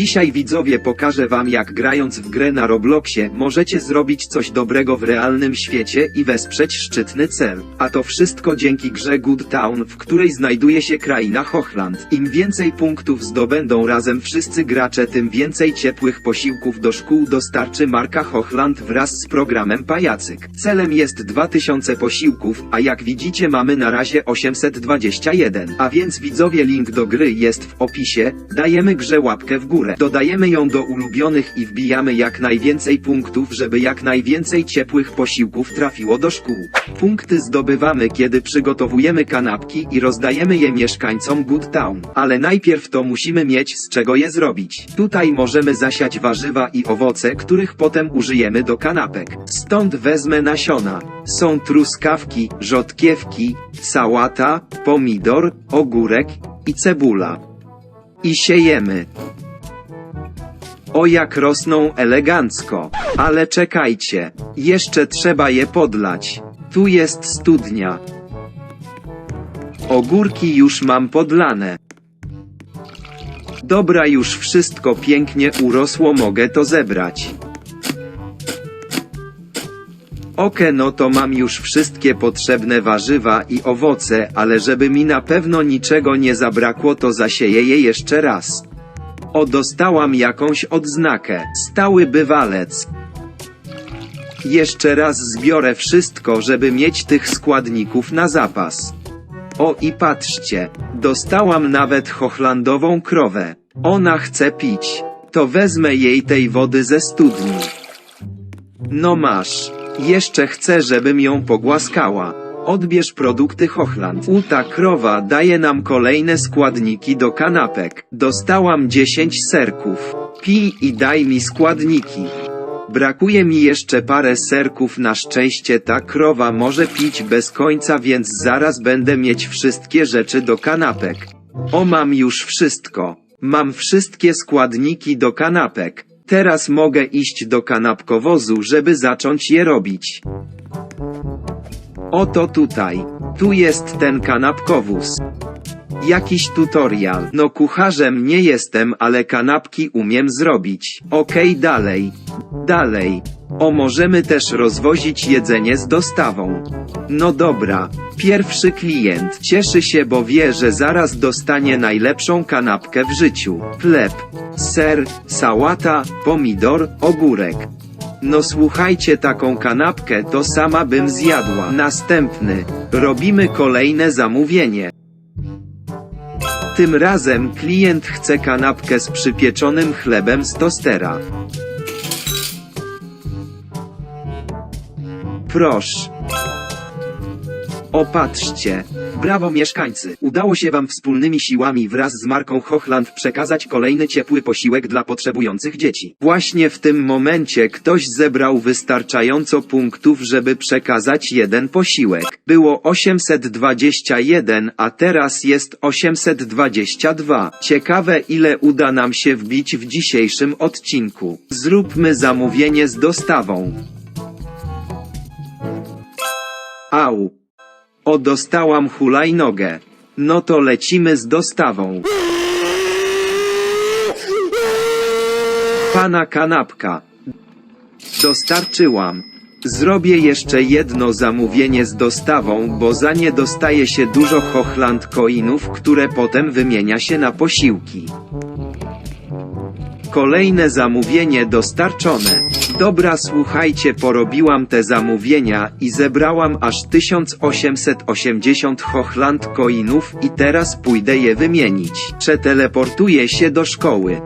Dzisiaj widzowie pokażę wam jak grając w grę na Robloxie możecie zrobić coś dobrego w realnym świecie i wesprzeć szczytny cel. A to wszystko dzięki grze Good Town, w której znajduje się kraina Hochland. Im więcej punktów zdobędą razem wszyscy gracze, tym więcej ciepłych posiłków do szkół dostarczy marka Hochland wraz z programem Pajacyk. Celem jest 2000 posiłków, a jak widzicie mamy na razie 821. A więc widzowie link do gry jest w opisie, dajemy grze łapkę w górę. Dodajemy ją do ulubionych i wbijamy jak najwięcej punktów, żeby jak najwięcej ciepłych posiłków trafiło do szkół. Punkty zdobywamy, kiedy przygotowujemy kanapki i rozdajemy je mieszkańcom Good Town. Ale najpierw to musimy mieć z czego je zrobić. Tutaj możemy zasiać warzywa i owoce, których potem użyjemy do kanapek. Stąd wezmę nasiona. Są truskawki, rzodkiewki, sałata, pomidor, ogórek i cebula. I siejemy. O jak rosną elegancko. Ale czekajcie, jeszcze trzeba je podlać. Tu jest studnia. Ogórki już mam podlane. Dobra, już wszystko pięknie urosło, mogę to zebrać. Oke, no to mam już wszystkie potrzebne warzywa i owoce, ale żeby mi na pewno niczego nie zabrakło, to zasieję je jeszcze raz. O, dostałam jakąś odznakę. Stały bywalec. Jeszcze raz zbiorę wszystko, żeby mieć tych składników na zapas. O i patrzcie, dostałam nawet hochlandową krowę. Ona chce pić. To wezmę jej tej wody ze studni. No masz. Jeszcze chcę, żebym ją pogłaskała. Odbierz produkty Hochland. U ta krowa daje nam kolejne składniki do kanapek. Dostałam 10 serków. Pij i daj mi składniki. Brakuje mi jeszcze parę serków, na szczęście ta krowa może pić bez końca, więc zaraz będę mieć wszystkie rzeczy do kanapek. O, mam już wszystko. Mam wszystkie składniki do kanapek. Teraz mogę iść do kanapkowozu, żeby zacząć je robić. Oto tutaj. Tu jest ten kanapkowóz. Jakiś tutorial. No kucharzem nie jestem, ale kanapki umiem zrobić. Okej, dalej. Dalej. O, możemy też rozwozić jedzenie z dostawą. No dobra. Pierwszy klient cieszy się, bo wie, że zaraz dostanie najlepszą kanapkę w życiu. Chleb, ser, sałata, pomidor, ogórek. No słuchajcie, taką kanapkę to sama bym zjadła. Następny. Robimy kolejne zamówienie. Tym razem klient chce kanapkę z przypieczonym chlebem z tostera. Proszę. Opatrzcie. Brawo mieszkańcy. Udało się wam wspólnymi siłami wraz z marką Hochland przekazać kolejny ciepły posiłek dla potrzebujących dzieci. Właśnie w tym momencie ktoś zebrał wystarczająco punktów, żeby przekazać jeden posiłek. Było 821, a teraz jest 822. Ciekawe ile uda nam się wbić w dzisiejszym odcinku. Zróbmy zamówienie z dostawą. Au. O dostałam hulajnogę. No to lecimy z dostawą. Pana kanapka. Dostarczyłam. Zrobię jeszcze jedno zamówienie z dostawą, bo za nie dostaje się dużo Hochland coinów, które potem wymienia się na posiłki. Kolejne zamówienie dostarczone. Dobra, słuchajcie, porobiłam te zamówienia i zebrałam aż 1880 Hochland coinów i teraz pójdę je wymienić. Przeteleportuję się do szkoły.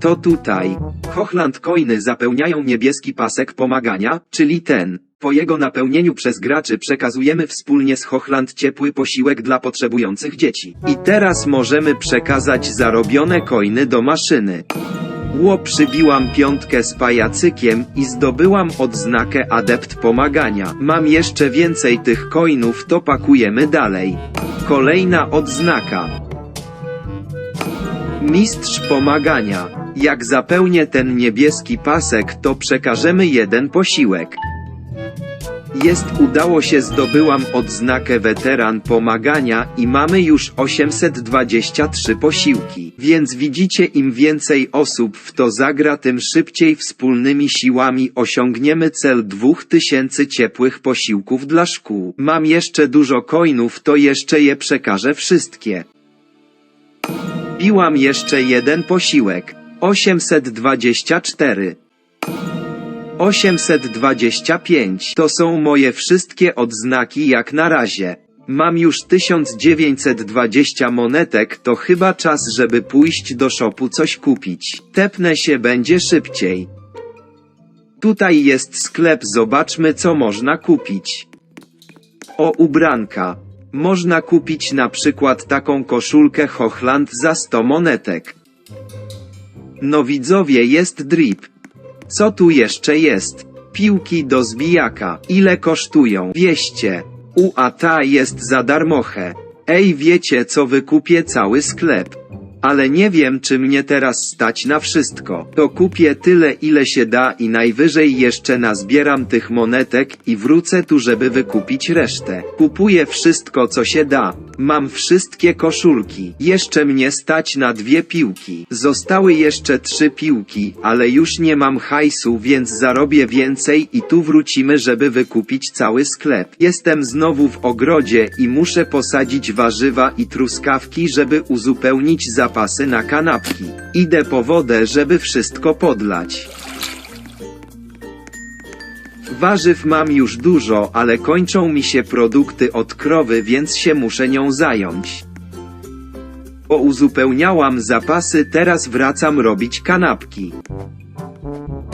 To tutaj. Hochland coiny zapełniają niebieski pasek pomagania, czyli ten. Po jego napełnieniu przez graczy przekazujemy wspólnie z Hochland ciepły posiłek dla potrzebujących dzieci. I teraz możemy przekazać zarobione coiny do maszyny. Ło przybiłam piątkę z pajacykiem i zdobyłam odznakę adept pomagania. Mam jeszcze więcej tych coinów, to pakujemy dalej. Kolejna odznaka. Mistrz pomagania. Jak zapełnię ten niebieski pasek, to przekażemy jeden posiłek. Jest udało się zdobyłam odznakę weteran pomagania i mamy już 823 posiłki. Więc widzicie im więcej osób w to zagra tym szybciej wspólnymi siłami osiągniemy cel 2000 ciepłych posiłków dla szkół. Mam jeszcze dużo coinów to jeszcze je przekażę wszystkie. Biłam jeszcze jeden posiłek. 824. 825 to są moje wszystkie odznaki jak na razie. Mam już 1920 monetek, to chyba czas, żeby pójść do shopu coś kupić. Tepnę się będzie szybciej. Tutaj jest sklep, zobaczmy co można kupić. O ubranka. Można kupić na przykład taką koszulkę Hochland za 100 monetek. No widzowie jest drip. Co tu jeszcze jest? Piłki do zbijaka. Ile kosztują? 200. U a ta jest za darmochę. Ej wiecie co wykupię cały sklep. Ale nie wiem czy mnie teraz stać na wszystko. To kupię tyle ile się da i najwyżej jeszcze nazbieram tych monetek i wrócę tu żeby wykupić resztę. Kupuję wszystko co się da. Mam wszystkie koszulki. Jeszcze mnie stać na dwie piłki. Zostały jeszcze trzy piłki, ale już nie mam hajsu więc zarobię więcej i tu wrócimy żeby wykupić cały sklep. Jestem znowu w ogrodzie i muszę posadzić warzywa i truskawki żeby uzupełnić zapasy na kanapki. Idę po wodę żeby wszystko podlać. Warzyw mam już dużo, ale kończą mi się produkty od krowy, więc się muszę nią zająć. Pouzupełniałam zapasy, teraz wracam robić kanapki.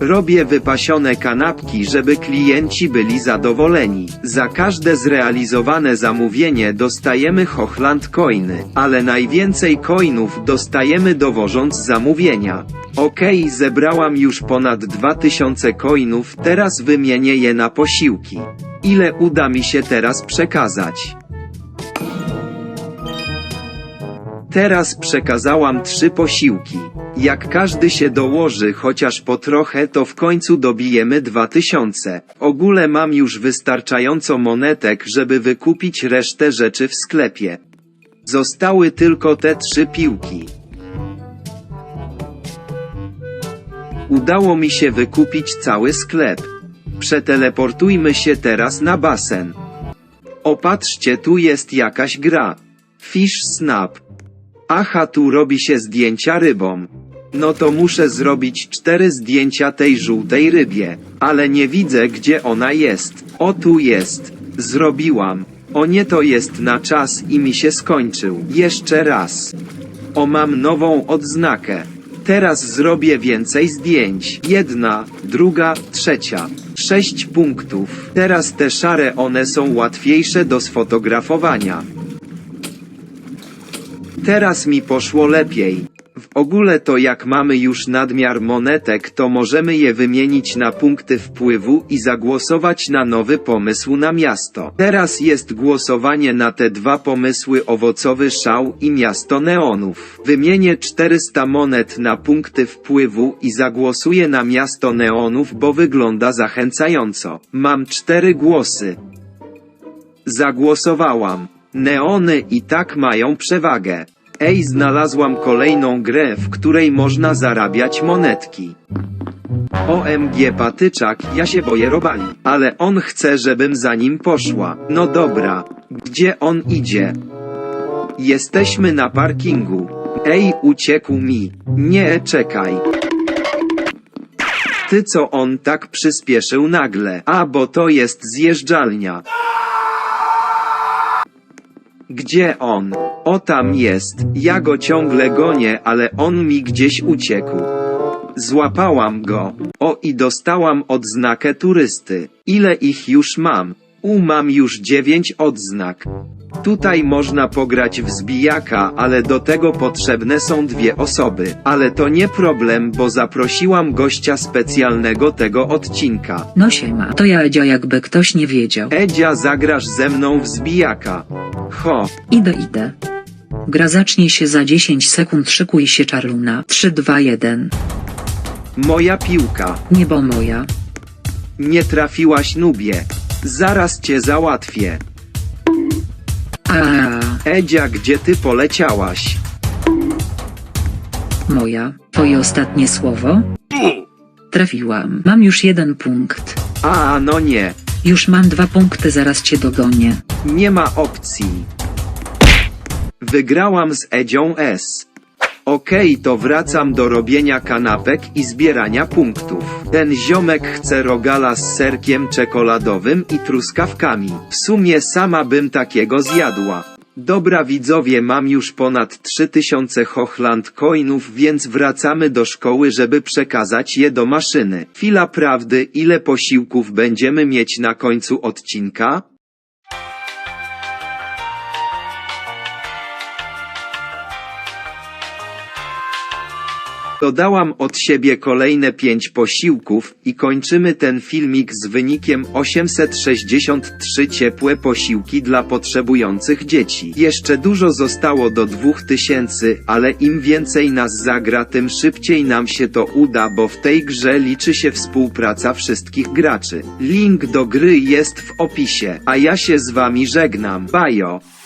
Robię wypasione kanapki, żeby klienci byli zadowoleni. Za każde zrealizowane zamówienie dostajemy Hochland coiny, ale najwięcej coinów dostajemy dowożąc zamówienia. Okej, zebrałam już ponad 2000 coinów, teraz wymienię je na posiłki. Ile uda mi się teraz przekazać? Teraz przekazałam trzy posiłki. Jak każdy się dołoży chociaż po trochę to w końcu dobijemy 2000. W ogóle mam już wystarczająco monetek, żeby wykupić resztę rzeczy w sklepie. Zostały tylko te trzy piłki. Udało mi się wykupić cały sklep. Przeteleportujmy się teraz na basen. Opatrzcie, tu jest jakaś gra. Fish Snap. Aha, tu robi się zdjęcia rybom. No to muszę zrobić cztery zdjęcia tej żółtej rybie, ale nie widzę gdzie ona jest. O tu jest. Zrobiłam. O nie to jest na czas i mi się skończył. Jeszcze raz. O mam nową odznakę. Teraz zrobię więcej zdjęć. Jedna, druga, trzecia. Sześć punktów. Teraz te szare one są łatwiejsze do sfotografowania. Teraz mi poszło lepiej. W ogóle to jak mamy już nadmiar monetek, to możemy je wymienić na punkty wpływu i zagłosować na nowy pomysł na miasto. Teraz jest głosowanie na te dwa pomysły owocowy szał i miasto neonów. Wymienię 400 monet na punkty wpływu i zagłosuję na miasto neonów, bo wygląda zachęcająco. Mam cztery głosy. Zagłosowałam. Neony i tak mają przewagę. Ej, znalazłam kolejną grę, w której można zarabiać monetki. OMG patyczak, ja się boję robali, ale on chce, żebym za nim poszła. No dobra, gdzie on idzie? Jesteśmy na parkingu. Ej, uciekł mi. Nie, czekaj. Ty co on tak przyspieszył nagle? A bo to jest zjeżdżalnia. Gdzie on? O tam jest. Ja go ciągle gonię, ale on mi gdzieś uciekł. Złapałam go. O i dostałam odznakę turysty. Ile ich już mam? U mam już dziewięć odznak. Tutaj można pograć w zbijaka, ale do tego potrzebne są dwie osoby. Ale to nie problem, bo zaprosiłam gościa specjalnego tego odcinka. No siema, to ja Edzia jakby ktoś nie wiedział. Edzia zagrasz ze mną w zbijaka. Ho. Idę idę. Gra zacznie się za 10 sekund szykuj się czarluna. 3 2 1. Moja piłka. Niebo moja. Nie trafiłaś nubie. Zaraz cię załatwię. A Edzia, gdzie ty poleciałaś? moja, twoje ostatnie słowo? Trafiłam. Mam już jeden punkt. A, no nie. Już mam dwa punkty, zaraz cię dogonię. Nie ma opcji. Wygrałam z Edzią S. Okej, to wracam do robienia kanapek i zbierania punktów. Ten ziomek chce rogala z serkiem czekoladowym i truskawkami. W sumie sama bym takiego zjadła. Dobra widzowie, mam już ponad 3000 Hochland coinów, więc wracamy do szkoły, żeby przekazać je do maszyny. Chwila prawdy, ile posiłków będziemy mieć na końcu odcinka? Dodałam od siebie kolejne 5 posiłków i kończymy ten filmik z wynikiem 863 ciepłe posiłki dla potrzebujących dzieci. Jeszcze dużo zostało do 2000, ale im więcej nas zagra tym szybciej nam się to uda, bo w tej grze liczy się współpraca wszystkich graczy. Link do gry jest w opisie, a ja się z wami żegnam. Bajo!